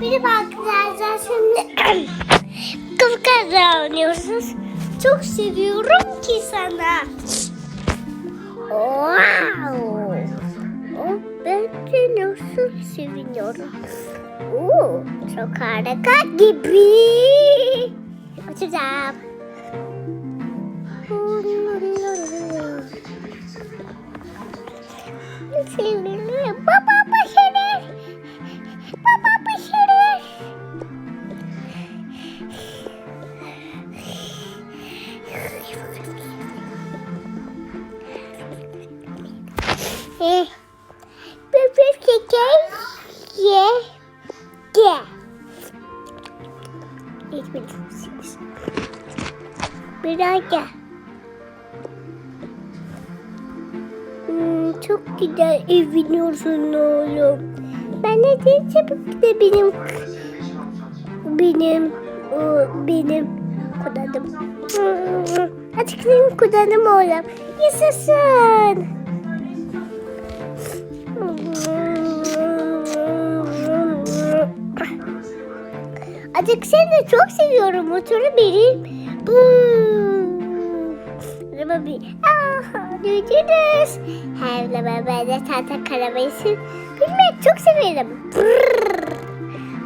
Benim arkadaşlar şimdi kızlarla oynuyorsunuz. Çok seviyorum ki sana. Wow. Oh, ben de nasıl seviniyorum. Oo, çok harika gibi. Açacağım. Seviniyorum. Baba başarır. Baba. Eh, Bebek şeker ye ye. Etmelisiniz. Biraz gel. Çok güzel eviniyorsun oğlum. Ben de tabii de benim benim benim. Hmm, Açık benim kudadım oğlum. Yaşasın. Azıcık seni çok seviyorum motoru benim. Bu. Araba bir. Ah, görüşürüz. Her ben de tahta karabayısın. Bilmek çok severim. Brrr.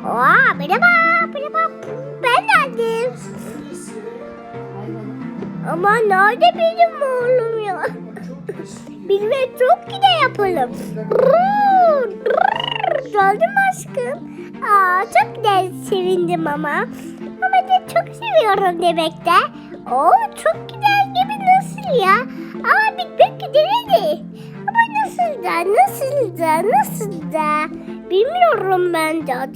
Aa, merhaba, merhaba. Ben geldim. Ama nerede benim oğlum ya? Bilmek çok güzel yapalım. Brrr, aşkım? Aa, çok güzel sevindim ama. Ama da çok seviyorum demekte. Oo, çok güzel gibi nasıl ya? Ama nasıl da, nasıl da? Bilmiyorum ben de.